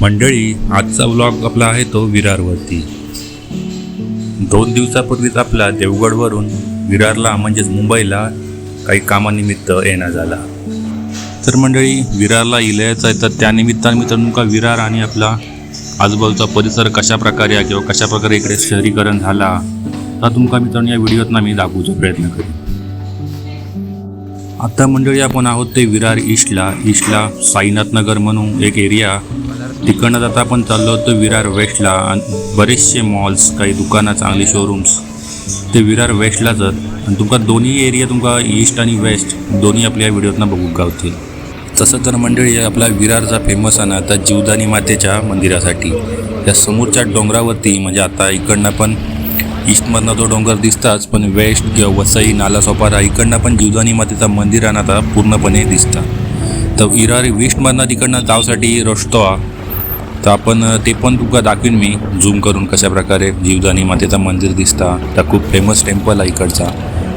मंडळी आजचा व्लॉग आपला आहे तो विरारवरती. दोन दिवसापूर्वीच आपला देवगडवरून विरारला म्हणजेच मुंबईला काही कामानिमित्त येणं झाला. तर मंडळी विरारला इलयाचं आहे तर त्यानिमित्तानं मी तुमका विरार आणि आपला आजूबाजूचा परिसर कशा प्रकारे किंवा कशा प्रकारे इकडे शहरीकरण झाला तर तुमका मित्रांनो या व्हिडिओतना मी दाखवूचा प्रयत्न करेन आता मंडळी आपण आहोत ते विरार ईस्टला. ईस्टला साईनाथ नगर म्हणून एक एरिया तिकडनं जाता आपण चाललो होतो विरार वेस्टला आणि बरेचसे मॉल्स काही दुकानं चांगली शोरूम्स ते विरार वेस्टलाच आहेत. आणि तुमका दोन्ही एरिया तुमका ईस्ट आणि वेस्ट दोन्ही आपल्या व्हिडिओतनं बघूक गावतील. तसं तर मंडळी आपला विरारचा फेमस आहे ना आता जीवदानी मातेच्या मंदिरासाठी. त्या समोरच्या डोंगरावरती म्हणजे आता इकडनं पण ईस्टमधनं तो डोंगर दिसताच पण वेस्ट किंवा वसई नाला सोपारा इकडनं पण जीवदानी मातेचं मंदिर आहे ना आता पूर्णपणे दिसतं. तर विरार वेस्टमधनं तिकडनं जावसाठी रस्तो तर आपण ते पण तुका दाखवीन मी झूम करून कशा प्रकारे जीवदानी मातेचं मंदिर दिसता. त्या खूप फेमस टेम्पल आहे इकडचा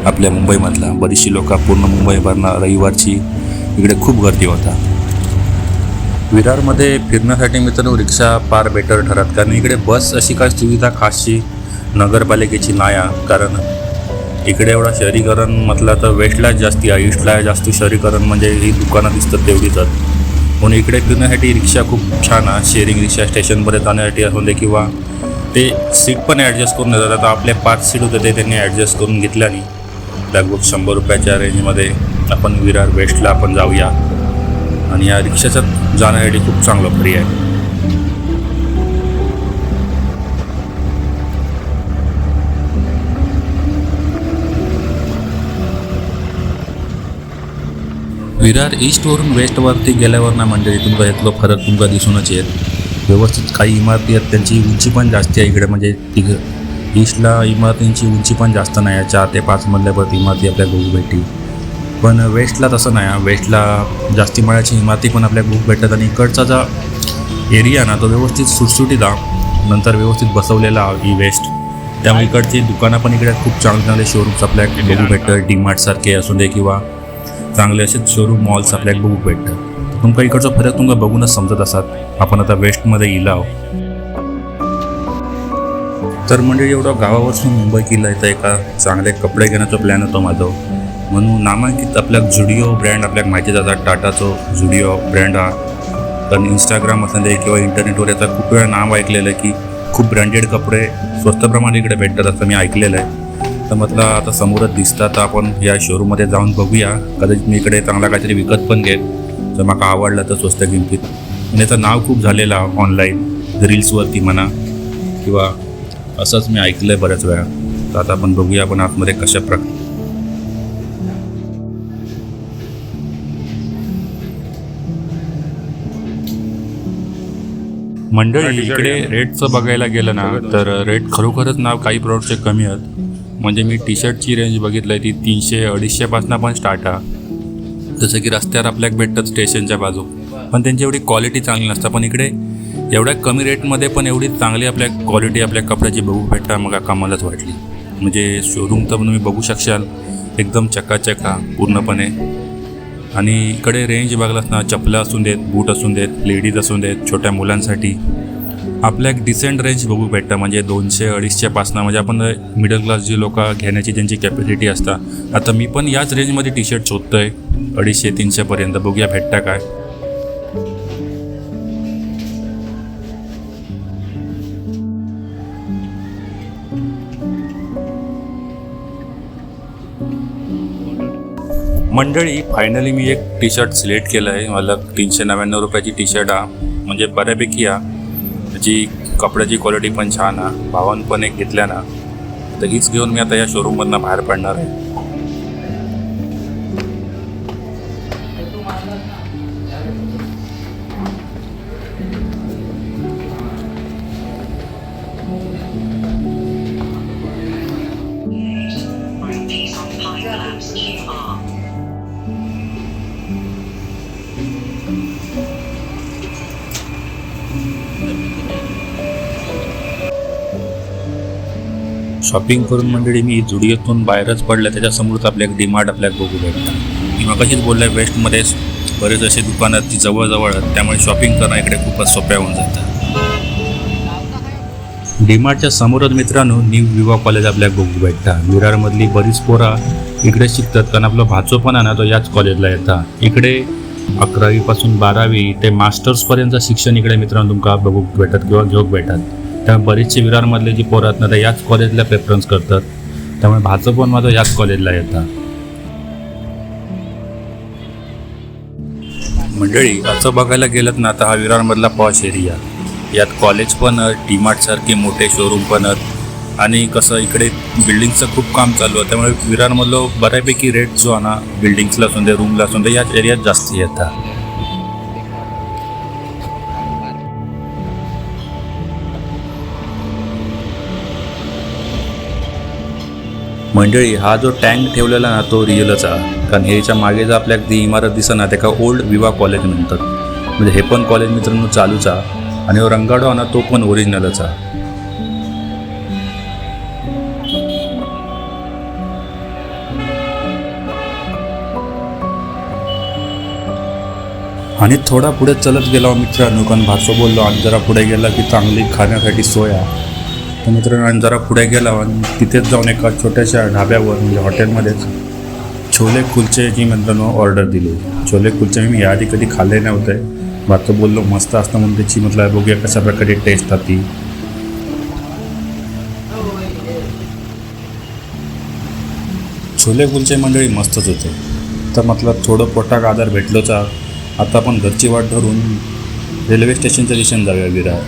आपल्या मुंबईमधला. बरीचशी लोक पूर्ण मुंबईभरनं रविवारची इकडे खूप गर्दी होता. विरारमध्ये फिरण्यासाठी मित्रांनो रिक्षा फार बेटर ठरत कारण इकडे बस अशी काय सुविधा खासची नगरपालिकेची नाही कारण इकडे एवढा शहरीकरण म्हटलं तर वेस्टला जास्ती आहे ईस्टला जास्त शहरीकरण म्हणजे ही दुकानं दिसतात तेवढीच. पण म्हणून इकडे फिरण्यासाठी रिक्षा खूप छान आहे. शेअरिंग रिक्षा स्टेशनपर्यंत जाण्यासाठी असू दे किंवा ते सीट पण ॲडजस्ट करून देतात. आता आपले पाच सीट होते ते त्यांनी ॲडजस्ट करून घेतल्याने लगभग शंभर रुपयाच्या रेंजमध्ये आपण विरार वेस्टला आपण जाऊया. आणि या रिक्षाच्यात जाण्यासाठी खूप चांगलं पर्याय आहे. विरार ईस्टवरून वेस्टवरती गेल्यावर ना म्हणजे तुमका यातलो फरक तुमका दिसूनच येत व्यवस्थित काही इमारती आहेत त्यांची उंची पण जास्ती आहे इकडे म्हणजे तिघ ईस्टला इमारतींची उंची पण जास्त नाही आहे चार ते पाच मधल्यापर्यंत इमारती आपल्या बघू भेटी पण वेस्टला तसं नाही आहे वेस्टला जास्ती मळ्याची इमारती पण आपल्या बघू भेटतात आणि इकडचा जो एरिया ना तो व्यवस्थित सुटसुटीत हा नंतर व्यवस्थित बसवलेला हा ई वेस्ट त्यामुळे इकडची दुकानं पण इकडे खूप चांगले चांगले शोरूम्स आपल्या बघू भेटतात डीमार्टसारखे असू दे किंवा चांगले असेच शोरूम मॉल्स आपल्याक बघूक भेटतात. तुमका इकडचा फरक तुमका बघूनच समजत असतात आपण आता वेस्टमध्ये इलाव तर म्हणजे एवढं गावावरसून मुंबई किल्ला येतं एका चांगले कपडे घेण्याचा प्लॅन होतो माझं. म्हणून नामांकित आपल्या जुडिओ ब्रँड आपल्याक माहिती जातात टाटाचो जुडिओ ब्रँड हा. कारण इंस्टाग्राम असले किंवा इंटरनेटवर याचा खूप वेळा नाव ऐकलेलं आहे की खूप ब्रँडेड कपडे स्वस्त प्रमाणे इकडे भेटतात असं मी ऐकलेलं आहे. तर म्हटलं आता समोरच दिसतात तर आपण या शोरूममध्ये जाऊन बघूया. कदाचित मी इकडे चांगला काहीतरी विकत पण घेईन. जर मला आवडलं तर स्वस्त किमतीत. आणि याचं नाव खूप झालेलं ऑनलाईन रील्सवरती म्हणा किंवा असंच मी ऐकलं आहे बऱ्याच वेळा. तर आता आपण बघूया आपण आतमध्ये कशा प्रकारे मंडळी इकडे रेटचं बघायला गेलं ना तर रेट खरोखरच नाव काही प्रोडक्टचे कमी आहेत. म्हणजे मी टी शर्टची रेंज बघितली आहे ती तीनशे अडीचशेपासून पण स्टार्ट आहे. जसं की रस्त्यावर आपल्याक भेटतात स्टेशनच्या बाजू. पण त्यांची एवढी क्वालिटी चांगली नसतं. पण इकडे एवढ्या कमी रेटमध्ये पण एवढी चांगली आपल्या क्वालिटी आपल्या कपड्याची बघू भेटता मग कामालाच वाटली. म्हणजे शोरूम तर तुम्ही बघू शकशाल. एकदम चकाचक हा पूर्णपणे. आणि इकडे रेंज बघलास ना चपला असून देत बूट असून देत लेडीज असून देत छोट्या मुलांसाठी. आपल्या एक डिसेंट रेंज बघू भेटतं. म्हणजे दोनशे अडीचशेपासनं म्हणजे आपण मिडल क्लास जी लोक घेण्याची त्यांची कॅपॅसिटी असता आता मी पण याच रेंजमध्ये टी शर्ट शोधतो आहे अडीचशे तीनशेपर्यंत बघूया भेटता काय. मंडळी फायनली मी एक टी शर्ट सिलेक्ट केलं आहे मला तीनशे नव्याण्णव रुपयाची टी शर्ट हा. म्हणजे बऱ्यापैकी हा. त्याची कपड्याची क्वालिटी पण छान आहे. भावान पण एक घेतल्या ना. तर हीच घेऊन मी आता या शोरूममधनं बाहेर पडणार आहे. शॉपिंग करून मंडळी मी जुडिओतून बाहेरच पडलं त्याच्यासमोरच आपल्या डीमार्ट आपल्याला बघू भेटतं मी मगाशीच बोललं वेस्टमध्ये बरेच असे दुकानं ती जवळजवळ आहेत त्यामुळे शॉपिंग करणं इकडे खूपच सोप्या होऊन जातं. डीमार्टच्या समोरच मित्रांनो न्यू विवा कॉलेज आपल्या बघू भेटता विरारमधली बरीच पोरा इकडे शिकतात कारण आपला भाचो पण आहे ना तो याच कॉलेजला येता. इकडे अकरावीपासून बारावी ते मास्टर्सपर्यंतचं शिक्षण इकडे मित्रांनो तुमका बघू भेटत किंवा घेऊक भेटतात त्यामुळे बरेचसे विरारमधले जी पोरं आहेत ना ते याच कॉलेजला प्रेफरन्स करतात. त्यामुळे भाचं पण माझं याच कॉलेजला येतात मंडळी असं बघायला गेलं ना तर हा विरारमधला पॉश एरिया यात कॉलेज पण डी मार्टसारखे मोठे शोरूम पण आहेत. आणि कसं इकडे बिल्डिंगचं खूप काम चालू आहे. त्यामुळे विरारमधलं बऱ्यापैकी रेट जो आहे ना बिल्डिंग्सला असून दे रूमला असून दे याच एरियात जास्त येतात. मंडळी हा जो टँक ठेवलेला ना तो रिअलचा कारण ह्याच्या मागे जर आपल्याला ती इमारत दिसं ना त्याका ओल्ड विवा कॉलेज म्हणतात. म्हणजे हे पण कॉलेज मित्रांनो चालूचा आणि हो रंगाडो ना तो पण ओरिजिनलच आहे आणि थोडा पुढे चलत गेला मित्रांनो कारण भाषो बोललो आणि जरा पुढे गेला की चांगली खाण्यासाठी सोय. आहे तर मित्रांनो आणि जरा पुढे गेला आणि तिथेच जाऊन एका छोट्याशा ढाब्यावर म्हणजे हॉटेलमध्येच छोले कुलचेची मित्रांनो ऑर्डर दिली. छोले कुलचे मी याआधी कधी खाल्ले नव्हते. मात्र बोललो मस्त असतं म्हणून त्याची म्हटलं बघूया कशा प्रकारे टेस्ट आती. छोले कुलचे मंडळी मस्तच होते. तर म्हटलं थोडं पोटाक आधार भेटलोचा. आता आपण घरची वाट धरून रेल्वे स्टेशनच्या दिशेने जाऊया विरार.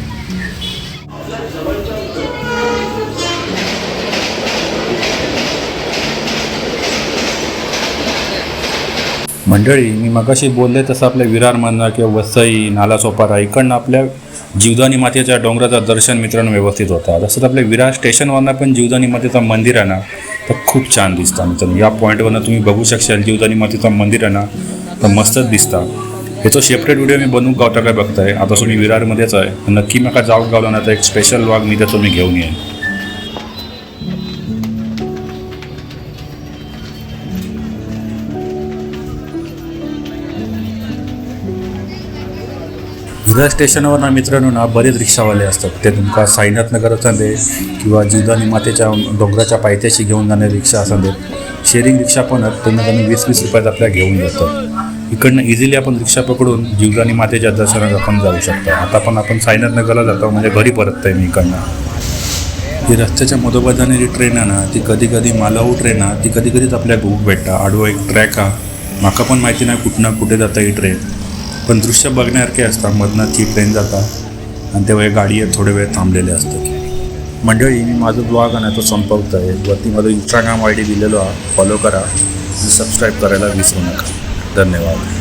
मंडळी मी मगाशी बोलले तसं आपल्या विरारमधनं किंवा वसई नालासोपारा इकडनं आपल्या जीवदानी मातेच्या डोंगराचं दर्शन मित्रांनो व्यवस्थित होता. तसंच आपल्या विरार स्टेशनवरनं पण जीवदानी मातेचं मंदिर आहे ना तर खूप छान दिसतं मित्रांनो. या पॉईंटवरनं तुम्ही बघू शकशाल जीवदानी मातेचं मंदिर आहे ना तर मस्तच दिसतं. ह्याचं सेपरेट व्हिडिओ मी बनवून गावता काय बघताय. आता तुम्ही विरारमध्येच आहे. नक्की मका जाऊ गावला ना तर एक स्पेशल व्लॉग मी त्याचं मी घेऊन येईन. विरार स्टेशनवर ना मित्रांनो ना बरेच रिक्षावाले असतात. ते तुमका साईनाथ नगर असं दे किंवा जीवदानी मातेच्या डोंगराच्या पायथ्याशी घेऊन जाणारे रिक्षा असं शेअरिंग रिक्षा पण त्यांना त्यांनी वीस वीस रुपयात आपल्या घेऊन जातात. इकडनं इझिली आपण रिक्षा पकडून जीवदानी मातेच्या दर्शनात आपण जाऊ शकतो. आता पण आपण साईनाथ नगरला जातो. म्हणजे घरी परत आहे मी इकडनं. ही रस्त्याच्या मधोमध जाणारी ट्रेन आहे ना ती कधी कधी मालाऊ ट्रेन आहे. ती कधी कधीच आपल्या बुक भेटता. आडवं एक ट्रॅक हा माका पण माहिती नाही कुठनं कुठे जाता ही ट्रेन पण दृश्य बघण्यासारखे असतात. मधनं ती ट्रेन जाता आणि तेव्हा गाडी थोडे वेळ थांबलेले असतात मंडळी मी माझं ब्लॉग आहे तो संपवत आहे वरती माझं इंस्टाग्राम आय डी दिलेलो आहे. फॉलो करा. आणि सबस्क्राईब करायला विसरू नका. धन्यवाद.